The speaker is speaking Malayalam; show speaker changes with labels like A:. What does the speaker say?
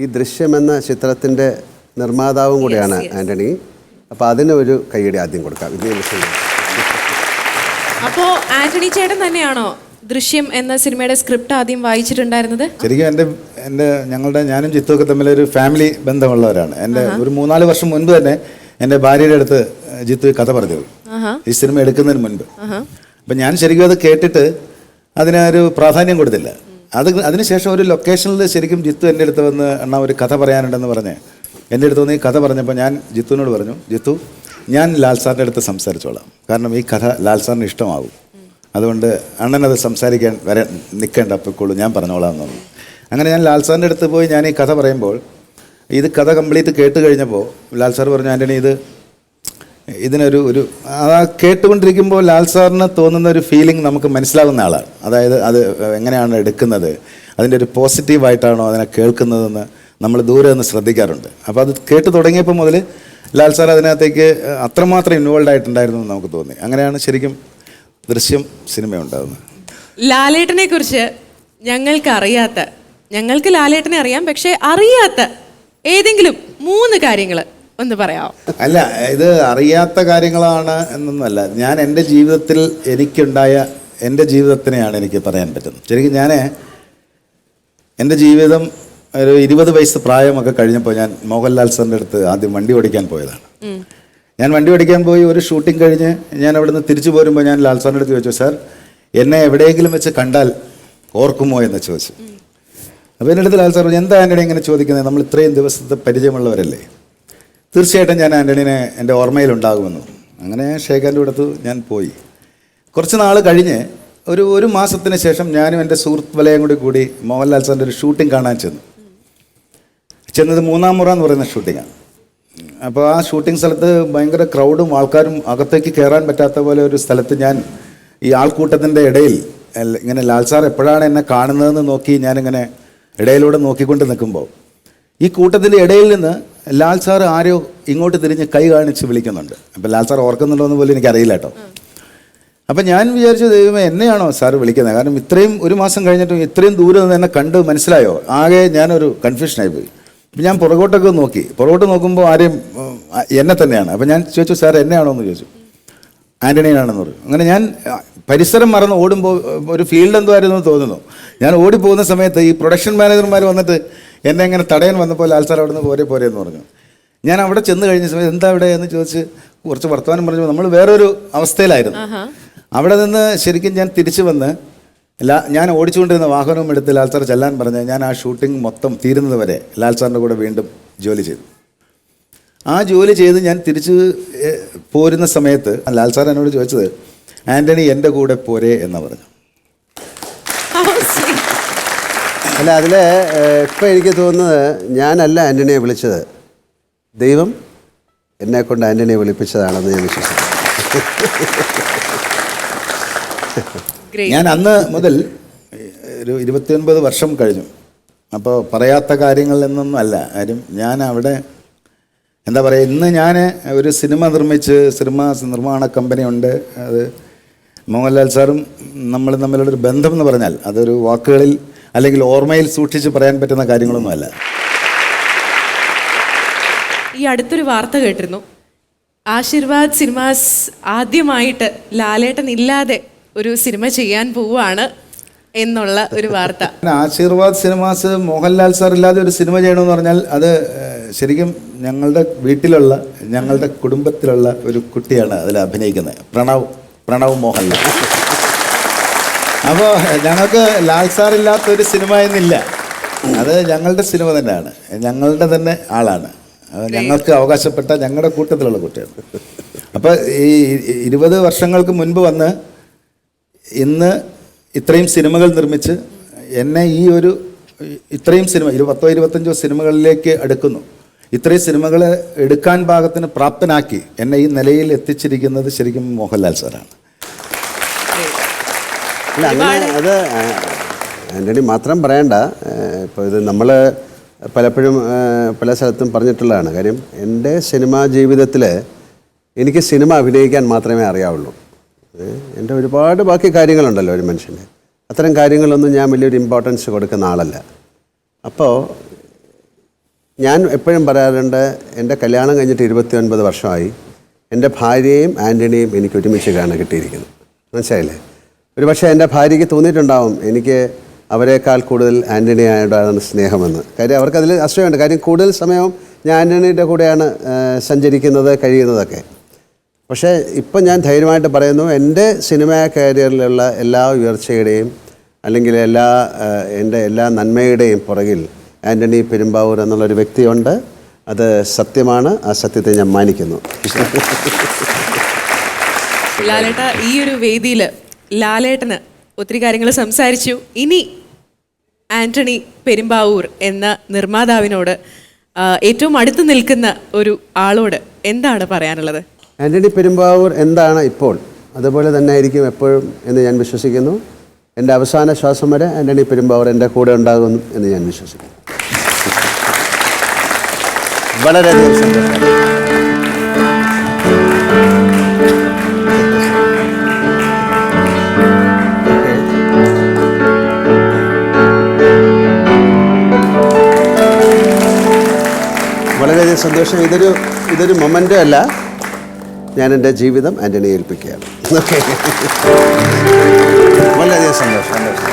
A: ഈ ദൃശ്യം എന്ന ചിത്രത്തിന്റെ നിർമ്മാതാവും കൂടിയാണ് ആന്റണി. അപ്പോൾ അതിന് ഒരു കൈയടി ആദ്യം കൊടുക്കാം. വിജയലക്ഷ്മി
B: അപ്പോ ആന്റണി ചേട്ടൻ തന്നെയാണോ ദൃശ്യം എന്ന സിനിമയുടെ സ്ക്രിപ്റ്റ് ആദ്യം വായിച്ചിട്ടുണ്ടായിരുന്നത്?
C: ശരിക്കും എന്റെ എന്റെ ഞങ്ങളുടെ ഞാനും ചിത്തുമൊക്കെ തമ്മിൽ ഒരു ഫാമിലി ബന്ധമുള്ളവരാണ്. എന്റെ ഒരു മൂന്നാൽ വർഷം മുൻപ് തന്നെ എന്റെ ഭാര്യയുടെ അടുത്ത് ജിത്തു കഥ പറഞ്ഞു. ഈ സിനിമ എടുക്കുന്നതിന് മുൻപ്. അപ്പം ഞാൻ ശരിക്കും അത് കേട്ടിട്ട് അതിനൊരു പ്രാധാന്യം കൊടുത്തില്ല. അത് അതിനുശേഷം ഒരു ലൊക്കേഷനിൽ ശരിക്കും ജിത്തു എന്റെ അടുത്ത് വന്ന് അണ്ണാ ഒരു കഥ പറയാനുണ്ടെന്ന് പറഞ്ഞ്. എന്റെ അടുത്ത് വന്ന് ഈ കഥ പറഞ്ഞപ്പോൾ ഞാൻ ജിത്തുവിനോട് പറഞ്ഞു ജിത്തു ഞാൻ ലാൽ സാറിന്റെ അടുത്ത് സംസാരിച്ചോളാം. കാരണം ഈ കഥ ലാൽ സാറിന് ഇഷ്ടമാവും. അതുകൊണ്ട് അണ്ണനത് സംസാരിക്കാൻ വരെ നിൽക്കേണ്ട അപ്പോഴുള്ളൂ ഞാൻ പറഞ്ഞോളാം എന്നു അങ്ങനെ ഞാൻ ലാൽ സാറിന്റെ അടുത്ത് പോയി ഞാൻ ഈ കഥ പറയുമ്പോൾ ഇത് കഥ കംപ്ലീറ്റ് കേട്ട് കഴിഞ്ഞപ്പോൾ ലാൽ സാർ പറഞ്ഞു ആന്റണി ഇത് ഇതിനൊരു ഒരു ആ കേട്ടുകൊണ്ടിരിക്കുമ്പോൾ ലാൽ സാറിന് തോന്നുന്ന ഒരു ഫീലിംഗ് നമുക്ക് മനസ്സിലാകുന്ന ആളാണ്. അതായത് അത് എങ്ങനെയാണ് എടുക്കുന്നത്? അതിന്റെ ഒരു പോസിറ്റീവായിട്ടാണോ അതിനെ കേൾക്കുന്നതെന്ന് നമ്മൾ ദൂരെ നിന്ന് ശ്രദ്ധിക്കാറുണ്ട്. അപ്പോൾ അത് കേട്ട് തുടങ്ങിയപ്പോൾ മുതൽ ലാൽ സാർ അതിനകത്തേക്ക് അത്രമാത്രം ഇൻവോൾവ് ആയിട്ടുണ്ടായിരുന്നു എന്ന് നമുക്ക് തോന്നി. അങ്ങനെയാണ് ശരിക്കും ദൃശ്യം സിനിമ ഉണ്ടാകുന്നത്
B: ലാലേട്ടനെ കുറിച്ച് ഞങ്ങൾക്ക് അറിയാത്ത ഞങ്ങൾക്ക് ലാലേട്ടനെ അറിയാം പക്ഷെ അറിയാത്ത ഏതെങ്കിലും മൂന്ന് കാര്യങ്ങൾ ഒന്ന് പറയാമോ
C: അല്ല ഇത് അറിയാത്ത കാര്യങ്ങളാണ് എന്നൊന്നല്ല ഞാൻ എന്റെ ജീവിതത്തിൽ എനിക്കുണ്ടായ എന്റെ ജീവിതത്തിനെയാണ് എനിക്ക് പറയാൻ പറ്റുന്നത്. ശരിക്കും ഞാൻ എന്റെ ജീവിതം ഒരു ഇരുപത് വയസ്സ് പ്രായമൊക്കെ കഴിഞ്ഞപ്പോൾ ഞാൻ മോഹൻലാൽ സാറിന്റെ അടുത്ത് ആദ്യം വണ്ടി ഓടിക്കാൻ പോയതാണ്. ഞാൻ വണ്ടി ഓടിക്കാൻ പോയി ഒരു ഷൂട്ടിംഗ് കഴിഞ്ഞ് ഞാൻ അവിടുന്ന് തിരിച്ചു പോരുമ്പോൾ ഞാൻ ലാൽ സാറിന്റെ അടുത്ത് ചോദിച്ചു സാർ എന്നെ എവിടെയെങ്കിലും വെച്ച് കണ്ടാൽ ഓർക്കുമോ? എന്ന് ചോദിച്ചു. അപ്പോൾ എന്റെ അടുത്ത് ലാൽ സാർ പറഞ്ഞു, എന്താ ആന്റണി ഇങ്ങനെ ചോദിക്കുന്നത്? നമ്മൾ ഇത്രയും ദിവസത്തെ പരിചയമുള്ളവരല്ലേ? തീർച്ചയായിട്ടും ഞാൻ ആന്റണീനെ എന്റെ ഓർമ്മയിലുണ്ടാകുമെന്ന്. അങ്ങനെ ഷേഖാന്റെ അടുത്ത് ഞാൻ പോയി. കുറച്ച് നാൾ കഴിഞ്ഞ് ഒരു ഒരു മാസത്തിന് ശേഷം ഞാനും എന്റെ സുഹൃത്ത് വലയം കൂടി കൂടി മോഹൻലാൽ സാറിന്റെ ഒരു ഷൂട്ടിംഗ് കാണാൻ ചെന്നു. ചെന്നത് മൂന്നാം മുറ എന്ന് പറയുന്ന ഷൂട്ടിങ്ങാണ്. അപ്പോൾ ആ ഷൂട്ടിംഗ് സ്ഥലത്ത് ഭയങ്കര ക്രൗഡും ആൾക്കാരും അകത്തേക്ക് കയറാൻ പറ്റാത്ത പോലെ ഒരു സ്ഥലത്ത് ഞാൻ ഈ ആൾക്കൂട്ടത്തിന്റെ ഇടയിൽ ഇങ്ങനെ ലാൽ സാർ എപ്പോഴാണ് എന്നെ കാണുന്നതെന്ന് നോക്കി ഞാനിങ്ങനെ ഇടയിലൂടെ നോക്കിക്കൊണ്ട് നിൽക്കുമ്പോൾ ഈ കൂട്ടത്തിന്റെ ഇടയിൽ നിന്ന് ലാൽ സാർ ആരോ ഇങ്ങോട്ട് തിരിഞ്ഞ് കൈ കാണിച്ച് വിളിക്കുന്നുണ്ട്. അപ്പോൾ ലാൽ സാർ ഓർക്കുന്നുണ്ടോ എന്ന് പോലും എനിക്കറിയില്ല കേട്ടോ. അപ്പം ഞാൻ വിചാരിച്ചു ദൈവമേ എന്നെയാണോ സാർ വിളിക്കുന്നത്? കാരണം ഇത്രയും ഒരു മാസം കഴിഞ്ഞിട്ടും ഇത്രയും ദൂരെ നിന്ന് എന്നെ കണ്ട് മനസ്സിലായോ? ആകെ ഞാനൊരു കൺഫ്യൂഷനായി പോയി അപ്പം ഞാൻ പുറകോട്ടൊക്കെ നോക്കി. പുറകോട്ട് നോക്കുമ്പോൾ ആരെയും എന്നെ തന്നെയാണ്. അപ്പം ഞാൻ ചോദിച്ചു സാർ എന്നെയാണോ? എന്ന് ചോദിച്ചു. ആന്റണിയാണെന്ന് പറഞ്ഞു. അങ്ങനെ ഞാൻ പരിസരം മറന്ന് ഓടുമ്പോൾ ഒരു ഫീൽഡ് എന്തോ ആയിരുന്നു തോന്നുന്നു. ഞാൻ ഓടിപ്പോകുന്ന സമയത്ത് ഈ പ്രൊഡക്ഷൻ മാനേജർമാർ വന്നിട്ട് എന്നെ ഇങ്ങനെ തടയാൻ വന്നപ്പോൾ ലാൽ സാർ അവിടെ നിന്ന് പോരെ പോരെ എന്ന് പറഞ്ഞു. ഞാൻ അവിടെ ചെന്ന് കഴിഞ്ഞ സമയത്ത് എന്താ ഇവിടെ എന്ന് ചോദിച്ച് കുറച്ച് വർത്തമാനം പറഞ്ഞു നമ്മൾ വേറൊരു അവസ്ഥയിലായിരുന്നു. അവിടെ നിന്ന് ശരിക്കും ഞാൻ തിരിച്ചു വന്ന് ലാ ഞാൻ ഓടിച്ചുകൊണ്ടിരുന്ന വാഹനവും എടുത്ത് ലാൽ സാർ ചെല്ലാൻ പറഞ്ഞ് ഞാൻ ആ ഷൂട്ടിംഗ് മൊത്തം തീരുന്നത് വരെ ലാൽ സാറിന്റെ കൂടെ വീണ്ടും ജോലി ചെയ്തു. ആ ജോലി ചെയ്ത് ഞാൻ തിരിച്ച് പോരുന്ന സമയത്ത് ലാൽ സാർ എന്നോട് ചോദിച്ചത് ആന്റണി എന്റെ കൂടെ പോരെ എന്ന് പറഞ്ഞു.
A: അല്ല അതിൽ ഇപ്പം എനിക്ക് തോന്നുന്നത് ഞാനല്ല ആന്റണിയെ വിളിച്ചത്. ദൈവം എന്നെ കൊണ്ട് ആന്റണിയെ വിളിപ്പിച്ചതാണെന്ന് ഞാൻ വിശ്വസിക്കുന്നു.
C: ഞാൻ അന്ന് മുതൽ ഒരു ഇരുപത്തിയൊൻപത് വർഷം കഴിഞ്ഞു. അപ്പോൾ പറയാത്ത കാര്യങ്ങൾ എന്നൊന്നും അല്ല. കാര്യം ഞാൻ അവിടെ എന്താ പറയുക ഇന്ന് ഞാൻ ഒരു സിനിമ നിർമ്മിച്ച് സിനിമ നിർമ്മാണ കമ്പനി ഉണ്ട്. അത് മോഹൻലാൽ സാറും നമ്മൾ തമ്മിലുള്ളൊരു ബന്ധം എന്ന് പറഞ്ഞാൽ അതൊരു വാക്കുകളിൽ അല്ലെങ്കിൽ ഓർമ്മയിൽ സൂക്ഷിച്ച് പറയാൻ പറ്റുന്ന കാര്യങ്ങളൊന്നുമല്ല.
B: ഈ അടുത്തൊരു വാർത്ത കേട്ടിരുന്നു. ആശീർവാദ് സിനിമാസ് ആദ്യമായിട്ട് ലാലേട്ടൻ ഇല്ലാതെ ഒരു സിനിമ ചെയ്യാൻ പോവാണ് എന്നുള്ള ഒരു വാർത്ത.
C: ആശീർവാദ് സിനിമാസ് മോഹൻലാൽ സാർ ഇല്ലാതെ ഒരു സിനിമ ചെയ്യണമെന്ന് പറഞ്ഞാൽ അത് ശരിക്കും ഞങ്ങളുടെ വീട്ടിലുള്ള ഞങ്ങളുടെ കുടുംബത്തിലുള്ള ഒരു കുട്ടിയാണ് അതിൽ അഭിനയിക്കുന്നത്. പ്രണവ് പ്രണവ് മോഹൻലാൽ. അപ്പോൾ ഞങ്ങൾക്ക് ലാൽ സാർ ഇല്ലാത്ത ഒരു സിനിമ എന്നില്ല അത് ഞങ്ങളുടെ സിനിമ തന്നെയാണ്. ഞങ്ങളുടെ തന്നെ ആളാണ്. ഞങ്ങൾക്ക് അവകാശപ്പെട്ട ഞങ്ങളുടെ കൂട്ടത്തിലുള്ള കുട്ടിയാണ് അപ്പോൾ ഈ ഇരുപത് വർഷങ്ങൾക്ക് മുൻപ് വന്ന് ഇന്ന് ഇത്രയും സിനിമകൾ നിർമ്മിച്ച് എന്നെ ഈ ഒരു ഇത്രയും സിനിമ ഇരു പത്തോ ഇരുപത്തഞ്ചോ സിനിമകളിലേക്ക് അടുക്കുന്നു. ഇത്രയും സിനിമകൾ എടുക്കാൻ പാകത്തിന് പ്രാപ്തനാക്കി എന്നെ ഈ നിലയിൽ എത്തിച്ചിരിക്കുന്നത് ശരിക്കും മോഹൻലാൽ സാറാണ്.
A: അല്ല അങ്ങനെ അത് ആന്റണി മാത്രം പറയണ്ട. ഇപ്പോൾ ഇത് നമ്മൾ പലപ്പോഴും പല സ്ഥലത്തും പറഞ്ഞിട്ടുള്ളതാണ്. കാര്യം എന്റെ സിനിമാ ജീവിതത്തിൽ എനിക്ക് സിനിമ അഭിനയിക്കാൻ മാത്രമേ അറിയാവുള്ളൂ. എന്റെ ഒരുപാട് ബാക്കി കാര്യങ്ങളുണ്ടല്ലോ ഒരു മനുഷ്യന്. അത്തരം കാര്യങ്ങളൊന്നും ഞാൻ വലിയൊരു ഇമ്പോർട്ടൻസ് കൊടുക്കുന്ന ആളല്ല. അപ്പോൾ ഞാൻ എപ്പോഴും പറയാറുണ്ട് എന്റെ കല്യാണം കഴിഞ്ഞിട്ട് ഇരുപത്തി ഒൻപത് വർഷമായി എന്റെ ഭാര്യയും ആന്റണിയും എനിക്ക് ഒരുമിച്ച് കാണാൻ കിട്ടിയിരിക്കുന്നത് മനസ്സിലായില്ലേ? ഒരു പക്ഷേ എന്റെ ഭാര്യയ്ക്ക് തോന്നിയിട്ടുണ്ടാവും എനിക്ക് അവരെക്കാൾ കൂടുതൽ ആന്റണിയോടാണ് സ്നേഹമെന്ന്. കാര്യം അവർക്കതിൽ അസൂയുണ്ട് കാര്യം കൂടുതൽ സമയവും ഞാൻ ആന്റണിയുടെ കൂടെയാണ് സഞ്ചരിക്കുന്നത് കഴിയുന്നതൊക്കെ. പക്ഷേ ഇപ്പം ഞാൻ ധൈര്യമായിട്ട് പറയുന്നു എന്റെ സിനിമാ കരിയറിലുള്ള എല്ലാ ഉയർച്ചയുടെയും അല്ലെങ്കിൽ എല്ലാ എന്റെ എല്ലാ നന്മയുടെയും പുറകിൽ ആന്റണി പെരുമ്പാവൂർ എന്നുള്ളൊരു വ്യക്തിയുണ്ട്. അത് സത്യമാണ്. ആ സത്യത്തെ ഞാൻ മാനിക്കുന്നു.
B: ലാലേട്ട ഈ ഒരു വേദിയിൽ ലാലേട്ടന് ഒത്തിരി കാര്യങ്ങൾ സംസാരിച്ചു. ഇനി ആന്റണി പെരുമ്പാവൂർ എന്ന നിർമ്മാതാവിനോട് ഏറ്റവും അടുത്ത് നിൽക്കുന്ന ഒരു ആളോട് എന്താണ് പറയാനുള്ളത്?
A: ആന്റണി പെരുമ്പാവൂർ എന്താണ് ഇപ്പോൾ? അതുപോലെ തന്നെ ആയിരിക്കും എപ്പോഴും എന്ന് ഞാൻ വിശ്വസിക്കുന്നു. എന്റെ അവസാന ശ്വാസം വരെ ആന്റണി പെരുമ്പാവൂർ എന്റെ കൂടെ ഉണ്ടാകും എന്ന് ഞാൻ വിശ്വസിക്കുന്നു. വളരെയധികം സന്തോഷം. വളരെ സന്തോഷം. ഇതൊരു ഇതൊരു മൊമെന്റ് അല്ല. ഞാൻ എന്റെ ജീവിതം ആന്റണി ഏൽപ്പിക്കുകയാണ്. ഓക്കെ. വളരെയധികം സന്തോഷം. സന്തോഷം.